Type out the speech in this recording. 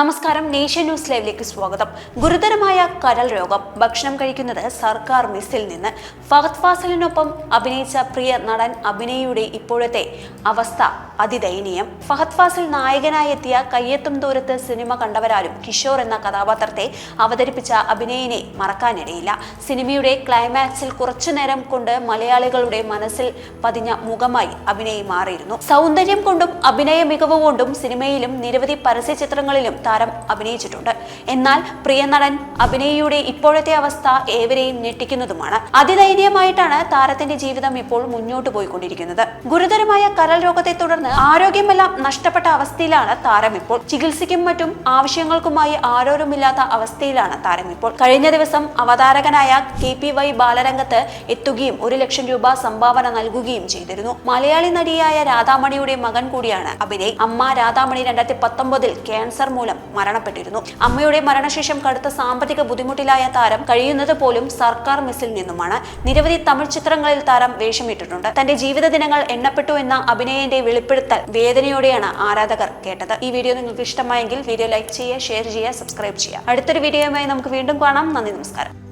നമസ്കാരം nation news ലൈവിലേക്ക് സ്വാഗതം. ഗുരുതരമായ കരൾ രോഗം ഭക്ഷണം കഴിക്കുന്നത് സർക്കാർ മിസ്സിൽ നിന്ന്. ഫഹദ് ഫാസലിനൊപ്പം അഭിനയിച്ച പ്രിയ നടൻ അഭിനയുടെ ഇപ്പോഴത്തെ അവസ്ഥ അതിദയനീയം. ഫഹദ് ഫാസിൽ നായകനായി എത്തിയ കയ്യെത്തും ദൂരത്ത് സിനിമ കണ്ടവരാരും കിഷോർ എന്ന കഥാപാത്രത്തെ അവതരിപ്പിച്ച അഭിനയിനെ മറക്കാനിടയില്ല. സിനിമയുടെ ക്ലൈമാക്സിൽ കുറച്ചുനേരം കൊണ്ട് മലയാളികളുടെ മനസ്സിൽ പതിഞ്ഞ മുഖമായി അഭിനയി മാറിയിരുന്നു. സൗന്ദര്യം കൊണ്ടും അഭിനയ മികവ് കൊണ്ടും സിനിമയിലും നിരവധി പരസ്യ ചിത്രങ്ങളിലും താരം അഭിനയിച്ചിട്ടുണ്ട്. എന്നാൽ പ്രിയ നടൻ അഭിനയിയുടെ ഇപ്പോഴത്തെ അവസ്ഥ ഏവരെയും ഞെട്ടിക്കുന്നതുമാണ്. അതിദയനീയമായിട്ടാണ് താരത്തിന്റെ ജീവിതം ഇപ്പോൾ മുന്നോട്ട് പോയിക്കൊണ്ടിരിക്കുന്നത്. ഗുരുതരമായ കരൾ രോഗത്തെ തുടർന്ന് ആരോഗ്യമെല്ലാം നഷ്ടപ്പെട്ട അവസ്ഥയിലാണ് താരം ഇപ്പോൾ. ചികിത്സയ്ക്കും മറ്റും ആവശ്യങ്ങൾക്കുമായി ആരോരുമില്ലാത്ത അവസ്ഥയിലാണ് താരം ഇപ്പോൾ. കഴിഞ്ഞ ദിവസം അവതാരകനായ കെ പി വൈ ബാലരംഗത്ത് എത്തുകയും ഒരു ലക്ഷം രൂപ സംഭാവന നൽകുകയും ചെയ്തിരുന്നു. മലയാളി നടിയായ രാധാമണിയുടെ മകൻ കൂടിയാണ് അഭിനയ്. അമ്മ രാധാമണി രണ്ടായിരത്തി പത്തൊമ്പതിൽ ക്യാൻസർ മൂലം മരണപ്പെട്ടിരുന്നു. അമ്മയുടെ മരണശേഷം കടുത്ത സാമ്പത്തിക ബുദ്ധിമുട്ടിലായ താരം കഴിയുന്നത് പോലും സർക്കാർ മിസ്സിൽ നിന്നുമാണ്. നിരവധി തമിഴ് ചിത്രങ്ങളിൽ താരം വേഷമിട്ടിട്ടുണ്ട്. തന്റെ ജീവിത ദിനങ്ങൾ എണ്ണപ്പെട്ടു എന്ന അഭിനയന്റെ വെളിപ്പെടുത്തൽ വേദനയോടെയാണ് ആരാധകർ കേട്ടത്. ഈ വീഡിയോ നിങ്ങൾക്ക് ഇഷ്ടമായെങ്കിൽ വീഡിയോ ലൈക്ക് ചെയ്യുക ഷെയർ ചെയ്യുക സബ്സ്ക്രൈബ് ചെയ്യുക. അടുത്തൊരു വീഡിയോയുമായി നമുക്ക് വീണ്ടും കാണാം. നന്ദി നമസ്കാരം.